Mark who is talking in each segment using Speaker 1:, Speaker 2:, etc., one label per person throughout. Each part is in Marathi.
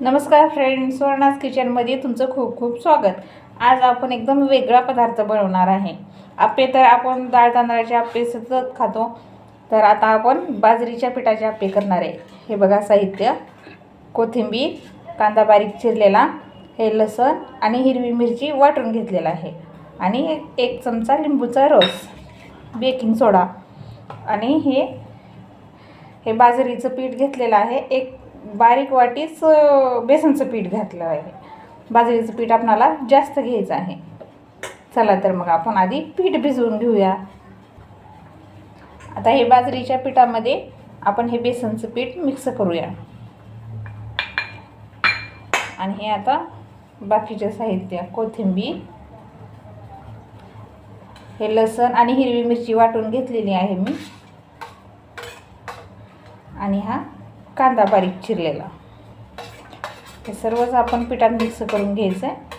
Speaker 1: नमस्कार फ्रेंड सुवर्णास किचनमध्ये तुमचं खूप खूप स्वागत. आज आपण एकदम वेगळा पदार्थ बनवणार आहे. आप्पे तर आपण डाळ तांदळाचे आप्पे सतत खातो तर आता आपण बाजरीच्या पिठाचे आप्पे करणार आहे. हे बघा साहित्य. कोथिंबीर कांदा बारीक चिरलेला हे लसण आणि हिरवी मिरची वाटून घेतलेला आहे. आणि एक चमचा लिंबूचा रस बेकिंग सोडा. आणि हे हे बाजरीचं पीठ घेतलेलं आहे. एक बारीक वाटीच बेसनचं पीठ घातलं आहे. बाजरीचं पीठ आपणाला जास्त घ्यायचं आहे. चला तर मग आपण आधी पीठ भिजवून घेऊया. आता हे बाजरीच्या पिठामध्ये आपण हे बेसनचं पीठ मिक्स करूया. आणि हे आता बाकीचे साहित्य कोथिंबीर हे लसण आणि हिरवी मिरची वाटून घेतलेली आहे मी. आणि हा कांदा बारीक चिरलेला. हे सर्वच आपण पिठात मिक्स करून घ्यायचं आहे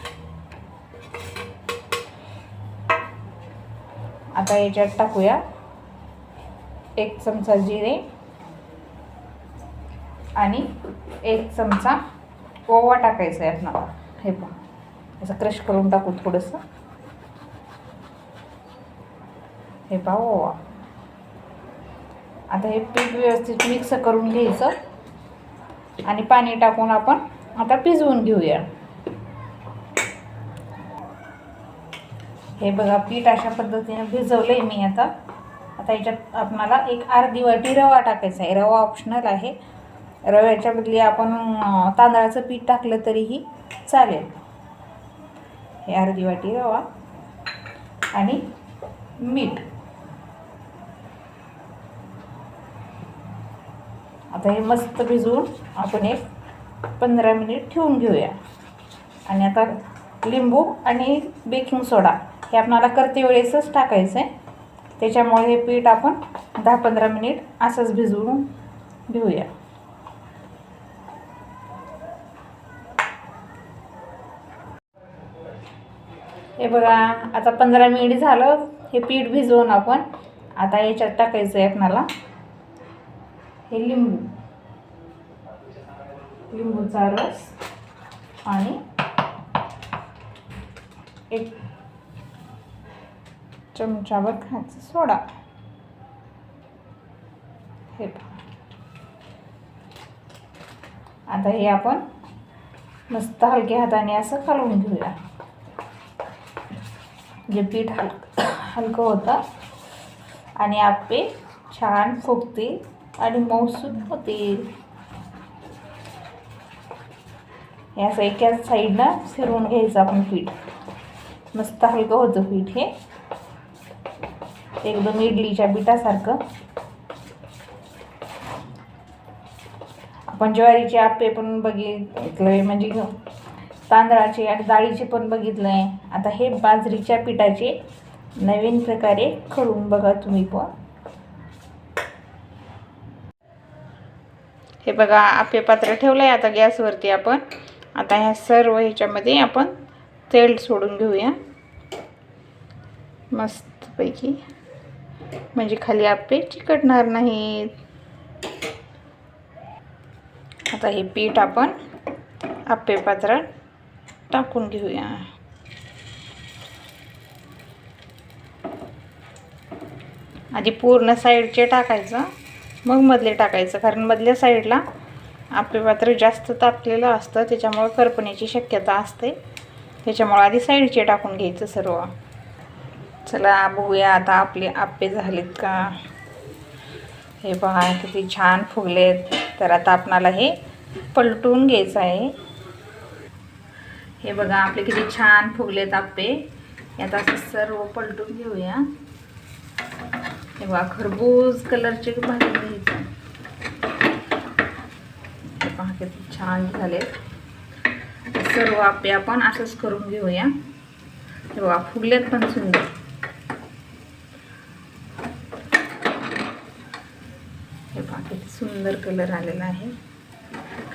Speaker 1: आता याच्यात टाकूया. एक चमचा जिरे आणि एक चमचा ओवा टाकायचा आहे आपणाला. हे पण असं क्रश करून टाकू थोडंसं. हे पहा ओवा. आता हे पीठ व्यवस्थित मिक्स करून घ्यायचं. आणि पाणी टाकून आपण आता पिजवून घेऊया. हे बघा पीठ अशा पद्धतीने भिजवलं आहे मी आता. आता याच्यात आपणाला एक अर्धी वाटी रवा टाकायचा आहे. रवा ऑप्शनल आहे. रव्याच्या बदली आपण तांदळाचं पीठ टाकलं तरीही चालेल. हे अर्धी वाटी रवा आणि मीठ. आता हे मस्त भिजवून आपण एक पंधरा मिनिट ठेवून घेऊया. आणि आता लिंबू आणि बेकिंग सोडा हे आपणाला करते वेळेसच टाकायचं आहे त्याच्यामुळे हे पीठ आपण दहा पंधरा मिनिट असंच भिजवून घेऊया. हे बघा आता पंधरा मिनिट झालं हे पीठ भिजवून आपण आता याच्यात टाकायचं आहे आपणाला. हे लिंबू. लिंबूचा रस आणि एक चमच्यावर खायचा सोडा. हे आता हे आपण मस्त हलक्या हाताने असं कालवून घेऊया. जे पीठ हलक हलकं होतं आणि आप्पे छान फुगतील आणि मऊसूद होतील. हे असं एकाच साईडनं फिरवून घ्यायचं आपण पीठ. मस्त हलकं होतं पीठ हे. एकदम इडलीच्या पिठासारखं. आपण ज्वारीचे आप्पे पण बघितले म्हणजे तांदळाचे आणि डाळीचे पण बघितलंय. आता हे बाजरीच्या पिठाचे नवीन प्रकारे करून बघा तुम्ही पण. हे बघा आप्पे पात्र ठेवलं आहे आता गॅसवरती आपण. आता ह्या सर्व ह्याच्यामध्ये आपण तेल सोडून घेऊया. मस्तपैकी. म्हणजे खाली आप्पे चिकटणार नाहीत. आता हे पीठ आपण आपे पात्रात टाकून घेऊया. आधी पूर्ण साईडचे टाकायचं मग मधले टाकायचं कारण मधल्या साईडला आपले पात्र जास्त तापलेलं असतं त्याच्यामुळं करपण्याची शक्यता असते. त्याच्यामुळं आधी साईडचे टाकून घ्यायचं सर्व. चला बघूया आता आपले आप्पे झालेत का? हे पहा किती छान फुगलेत. तर आता आपणाला हे पलटून घ्यायचं आहे. हे बघा आपले किती छान फुगलेत आप्पे. आता असं सर्व पलटून घेऊया. हे बघा खरबूज कलरचे भाजी घ्यायचं पहा किती छान झाले. सर्व आप्पे आपण असंच करून घेऊया. हे बघा फुगलेत पण सुंदर. हे पहा किती सुंदर कलर आलेला आहे.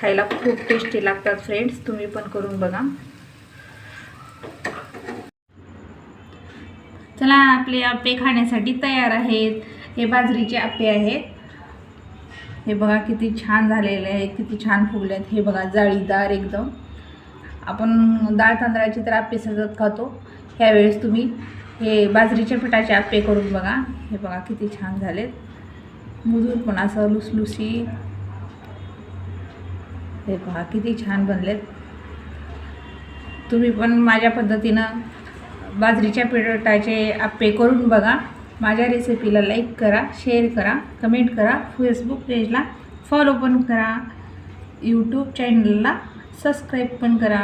Speaker 1: खायला खूप टेस्टी लागतात फ्रेंड्स तुम्ही पण करून बघा. चला आपले आप्पे खाण्यासाठी तयार आहेत. हे बाजरीचे आप्पे आहेत. हे बघा किती छान झालेले आहे किती छान फुगले आहेत. हे बघा जाळीदार एकदम. आपण डाळ तांदळाची तर आप्पे सजत खातो. ह्यावेळेस तुम्ही हे बाजरीच्या पिठाचे आप्पे करून बघा. हे बघा किती छान झालेत. मुजून पण असं लुसलुसी. हे पहा किती छान बनलेत. तुम्ही पण माझ्या पद्धतीनं बाजरीच्या पिठाचे आप्पे करून बघा. माझ्या रेसिपीला लाईक करा शेअर करा कमेंट करा फेसबुक पेजला फॉलो पण करा. यूट्यूब चॅनलला सबस्क्राईब पण करा.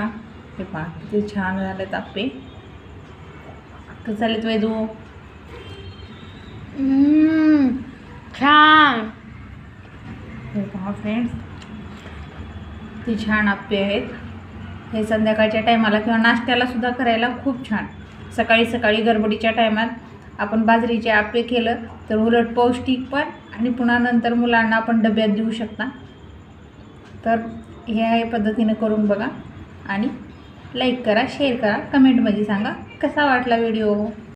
Speaker 1: हे पहा किती छान झालेत आप्पे. कसं चालेत वैदू?
Speaker 2: छान.
Speaker 1: हे पहा फ्रेंड्स किती छान आप्पे आहेत. हे संध्याकाळच्या टायमाला किंवा नाश्त्याला सुद्धा करायला खूप छान. सकाळी सकाळी गडबडीच्या टायमात आपण बाजरीचे आपे केलं तर उलट पौष्टिक पण आणि पुन्हा नंतर मुलांना आपण डब्यात देऊ शकता. तर ह्या हे पद्धतीनं करून बघा आणि लाईक करा शेअर करा कमेंटमध्ये सांगा कसा वाटला व्हिडिओ